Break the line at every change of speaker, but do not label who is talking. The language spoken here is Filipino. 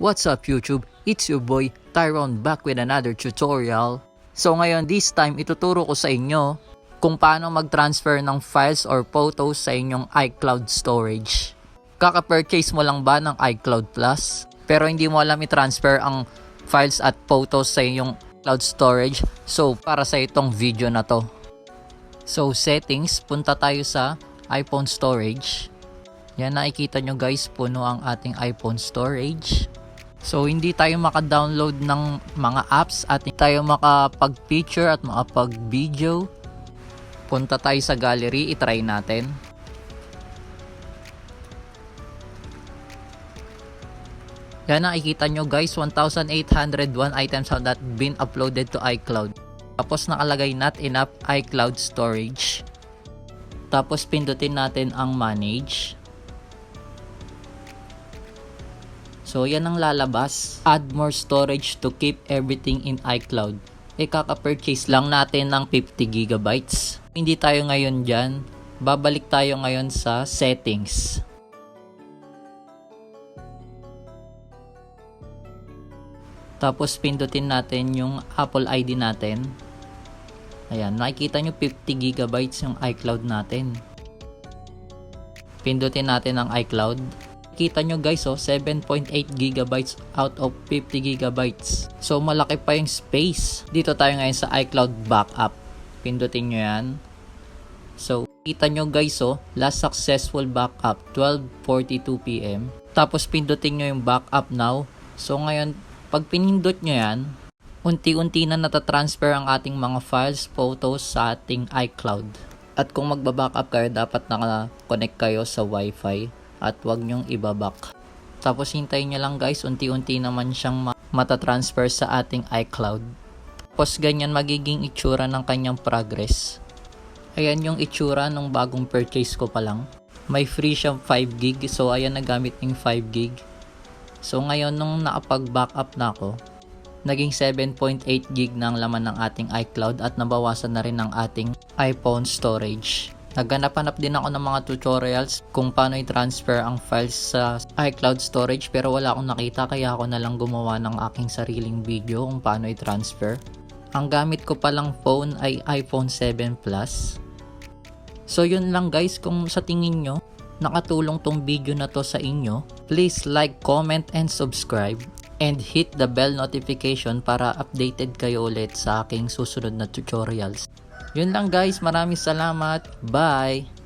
What's up YouTube? It's your boy Tyrone back with another tutorial. So ngayon this time ituturo ko sa inyo kung paano mag-transfer ng files or photos sa inyong iCloud storage. Kaka-purchase mo lang ba ng iCloud Plus? Pero hindi mo alam i-transfer ang files at photos sa inyong cloud storage. So para sa itong video na to. So settings, punta tayo sa iPhone storage. Yan nakikita nyo guys, puno ang ating iPhone storage. So hindi tayo maka-download ng mga apps at hindi tayo makapag-picture at makapag-video. Punta tayo sa gallery, itry natin. Yan nakikita nyo guys, 1,801 items have not been uploaded to iCloud. Tapos nakalagay not enough iCloud storage. Tapos pindutin natin ang manage. So yan ang lalabas. Add more storage to keep everything in iCloud. E kaka-purchase lang natin ng 50 gigabytes. Hindi tayo ngayon dyan. Babalik tayo ngayon sa settings. Tapos pindutin natin yung Apple ID natin. Ayan, nakikita nyo 50 gigabytes yung iCloud natin. Pindutin natin ang iCloud. Kita nyo guys, oh, 7.8 gigabytes out of 50 gigabytes. So, malaki pa yung space. Dito tayo ngayon sa iCloud backup. Pindutin nyo yan. So, kita nyo guys, oh, last successful backup, 12.42pm. Tapos, pindutin nyo yung backup now. So, ngayon, pag pinindot nyo yan, unti-unti na natatransfer ang ating mga files, photos sa ating iCloud. At kung magba-backup kayo, dapat naka-connect kayo sa Wi-Fi at wag nyong ibaback. Tapos hintayin nyo lang guys, unti-unti naman siyang ma- matatransfer sa ating iCloud. Tapos ganyan magiging itsura ng kanyang progress. Ayan yung itsura nung bagong purchase ko pa lang. May free siyang 5 gig, so ayan nagamit yung 5 gig. So ngayon nung nakapag-backup na ako, naging 7.8 gig ang laman ng ating iCloud at nabawasan na rin ng ating iPhone storage. Naghanap-hanap din ako ng mga tutorials kung paano i-transfer ang files sa iCloud storage pero wala akong nakita kaya ako na lang gumawa ng aking sariling video kung paano i-transfer. Ang gamit ko palang phone ay iPhone 7 Plus. So yun lang guys kung sa tingin nyo nakatulong tong video na to sa inyo, please like, comment, and subscribe. And hit the bell notification para updated kayo ulit sa aking susunod na tutorials. Yun lang guys, maraming salamat. Bye!